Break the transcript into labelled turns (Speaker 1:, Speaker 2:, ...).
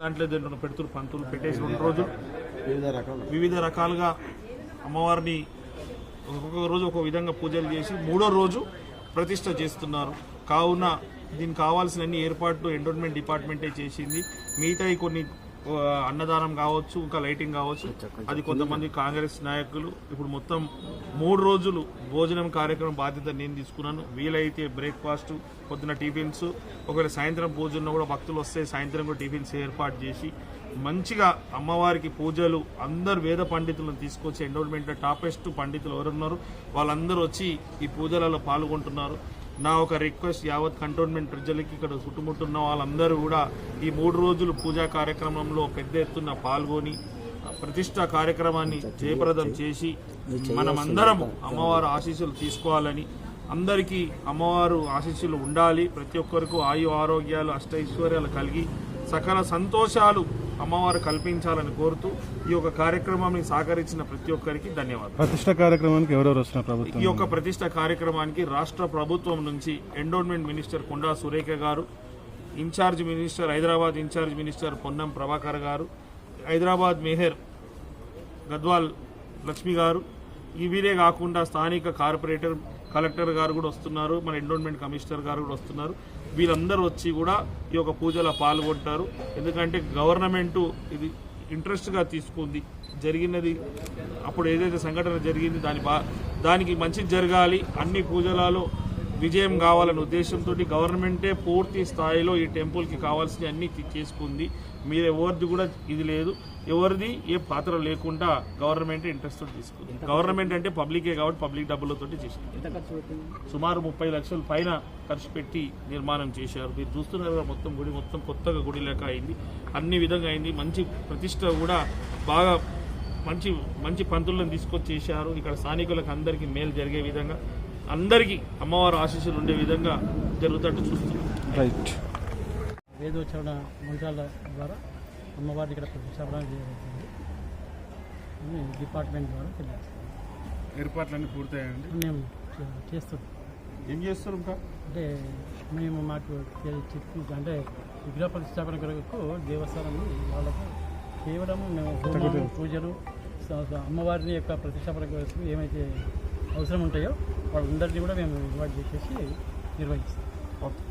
Speaker 1: దాంట్లో దీంట్లో పెడుతురు పంతులు పెట్టేసి రెండు రోజులు
Speaker 2: వివిధ రకాలు
Speaker 1: వివిధ రకాలుగా అమ్మవారిని ఒక్కొక్క రోజు ఒక్కొక్క విధంగా పూజలు చేసి మూడో రోజు ప్రతిష్ట చేస్తున్నారు. కావున దీనికి కావాల్సిన అన్ని ఏర్పాట్లు ఎండోన్మెంట్ డిపార్ట్మెంటే చేసింది. మిగతాయి కొన్ని అన్నదానం కావచ్చు ఇంకా లైటింగ్ కావచ్చు. అది కొంతమంది కాంగ్రెస్ నాయకులు. ఇప్పుడు మొత్తం మూడు రోజులు భోజనం కార్యక్రమం బాధ్యత నేను తీసుకున్నాను. వీలైతే బ్రేక్ఫాస్ట్ పొద్దున టిఫిన్స్. ఒకవేళ సాయంత్రం పూజ కూడా భక్తులు వస్తే సాయంత్రం కూడా టిఫిన్స్ ఏర్పాటు చేసి మంచిగా అమ్మవారికి పూజలు అందరు వేద పండితులను తీసుకొచ్చి ఎండోన్మెంట్ టాపెస్ట్ పండితులు ఎవరున్నారు? వాళ్ళందరూ వచ్చి ఈ పూజలలో పాల్గొంటున్నారు. నా ఒక రిక్వెస్ట్ యావత్ కంటోన్మెంట్ ప్రజలకి ఇక్కడ చుట్టుముట్టున్న వాళ్ళందరూ కూడా ఈ మూడు రోజులు పూజా కార్యక్రమంలో పెద్ద ఎత్తున పాల్గొని ప్రతిష్ట కార్యక్రమాన్ని జయప్రదం చేసి మనమందరము అమ్మవారు ఆశీస్సులు తీసుకోవాలని అందరికీ అమ్మవారు ఆశీస్సులు ఉండాలి. ప్రతి ఒక్కరికి ఆయు ఆరోగ్యాలు అష్టైశ్వర్యాలు కలిగి సకల సంతోషాలు అమ్మవారు కల్పించాలని కోరుతూ ఈ యొక్క కార్యక్రమాన్ని సహకరించిన ప్రతి ఒక్కరికి ధన్యవాదాలు.
Speaker 3: ప్రతిష్ట కార్యక్రమానికి ఎవరెవరు వస్తున్నారు ప్రభుత్వం?
Speaker 1: ఈ యొక్క ప్రతిష్ట కార్యక్రమానికి రాష్ట్ర ప్రభుత్వం నుంచి endowment minister Konda Surekha garu incharge minister Hyderabad incharge minister Ponnam Prabhakar garu Hyderabad mayor Gadwal Lakshmi గారు వీరే కాకుండా స్థానిక కార్పొరేటర్ కలెక్టర్ గారు కూడా వస్తున్నారు మన ఎండోన్మెంట్ కమిషనర్ గారు కూడా వస్తున్నారు. వీళ్ళందరూ వచ్చి కూడా ఈ యొక్క పూజలో పాల్గొంటారు. ఎందుకంటే గవర్నమెంటు ఇది ఇంట్రెస్ట్గా తీసుకుంది. జరిగినది అప్పుడు ఏదైతే సంఘటన జరిగింది దాని బా దానికి మంచి జరగాలి అన్ని పూజలలో విజయం కావాలనే ఉద్దేశంతో గవర్నమెంటే పూర్తి స్థాయిలో ఈ టెంపుల్కి కావాల్సిన అన్ని చేసుకుంది. మీరు ఎవరిది కూడా ఇది లేదు. ఎవరిది? ఏ పాత్ర లేకుండా గవర్నమెంట్ ఇంట్రెస్ట్ తీసుకుంది. గవర్నమెంట్ అంటే పబ్లికే కాబట్టి పబ్లిక్ డబ్బులతోటి చేసింది. సుమారు ముప్పై లక్షల పైన ఖర్చు పెట్టి నిర్మాణం చేశారు. మీరు చూస్తున్నారు మొత్తం గుడి మొత్తం కొత్తగా గుడి లెక్క అయింది. అన్ని విధంగా అయింది. మంచి ప్రతిష్ట కూడా బాగా మంచి మంచి పంతులను తీసుకొచ్చి చేశారు ఇక్కడ స్థానికులకు అందరికీ మేలు జరిగే విధంగా. అందరికీ అమ్మవారి ఆశీస్సులు ఉండే విధంగా జరుగుతట్టు చూస్తున్నాం.
Speaker 3: రైట్.
Speaker 4: వేదోచ్చరణ మంత్రాల ద్వారా అమ్మవారిని ఇక్కడ ప్రతిష్టాపన చేయబడుతుంది. అని డిపార్ట్మెంట్ ద్వారా తెలియజేస్తాం
Speaker 3: ఏర్పాట్లన్నీ పూర్తయ్యాయండి?
Speaker 4: మేము చేస్తాం
Speaker 1: ఏం చేస్తారు ఇంకా?
Speaker 4: అంటే మేము మాకు చెప్పి అంటే విగ్రహ ప్రతిష్టాపన కొరకు దేవస్థానం వాళ్ళకు కేవలం మేము పూజలు అమ్మవారిని యొక్క ప్రతిష్టాపన కొరకు ఏమైతే అవసరం ఉంటాయో వాళ్ళందరినీ కూడా మేము ఇన్వైట్ చేసేసి నిర్వహిస్తాం. ఓకే.